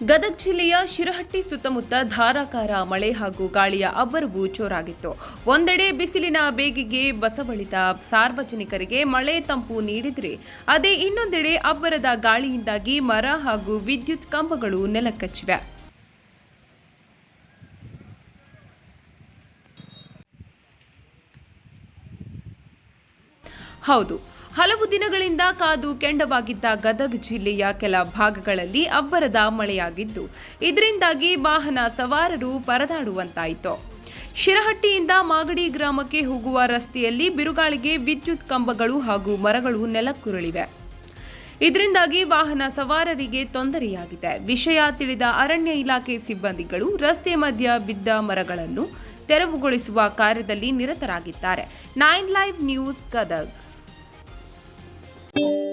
ಗದಗ ಜಿಲ್ಲೆಯ ಶಿರಹಟ್ಟಿ ಸುತ್ತಮುತ್ತ ಧಾರಾಕಾರ ಮಳೆ ಹಾಗೂ ಗಾಳಿಯ ಅಬ್ಬರವು ಜೋರಾಗಿತ್ತು. ಒಂದೆಡೆ ಬಿಸಿಲಿನ ಬೇಗಿಗೆ ಬಸವಳಿದ ಸಾರ್ವಜನಿಕರಿಗೆ ಮಳೆ ತಂಪು ನೀಡಿದರೆ, ಅದೇ ಇನ್ನೊಂದೆಡೆ ಅಬ್ಬರದ ಗಾಳಿಯಿಂದಾಗಿ ಮರ ಹಾಗೂ ವಿದ್ಯುತ್ ಕಂಬಗಳು ನೆಲಕಚ್ಚಿವೆ. ಹೌದು ಹಲವು ದಿನಗಳಿಂದ ಕಾದು ಕೆಂಡವಾಗಿದ್ದ ಗದಗ ಜಿಲ್ಲೆಯ ಕೆಲ ಭಾಗಗಳಲ್ಲಿ ಅಬ್ಬರದ ಮಳೆಯಾಗಿದ್ದು, ಇದರಿಂದಾಗಿ ವಾಹನ ಸವಾರರು ಪರದಾಡುವಂತಾಯಿತು. ಶಿರಹಟ್ಟಿಯಿಂದ ಮಾಗಡಿ ಗ್ರಾಮಕ್ಕೆ ಹೋಗುವ ರಸ್ತೆಯಲ್ಲಿ ಬಿರುಗಾಳಿಗೆ ವಿದ್ಯುತ್ ಕಂಬಗಳು ಹಾಗೂ ಮರಗಳು ನೆಲಕ್ಕುರುಳಿವೆ. ಇದರಿಂದಾಗಿ ವಾಹನ ಸವಾರರಿಗೆ ತೊಂದರೆಯಾಗಿದೆ. ವಿಷಯ ತಿಳಿದ ಅರಣ್ಯ ಇಲಾಖೆ ಸಿಬ್ಬಂದಿಗಳು ರಸ್ತೆ ಮಧ್ಯ ಬಿದ್ದ ಮರಗಳನ್ನು ತೆರವುಗೊಳಿಸುವ ಕಾರ್ಯದಲ್ಲಿ ನಿರತರಾಗಿದ್ದಾರೆ. Nine live news Gadag. you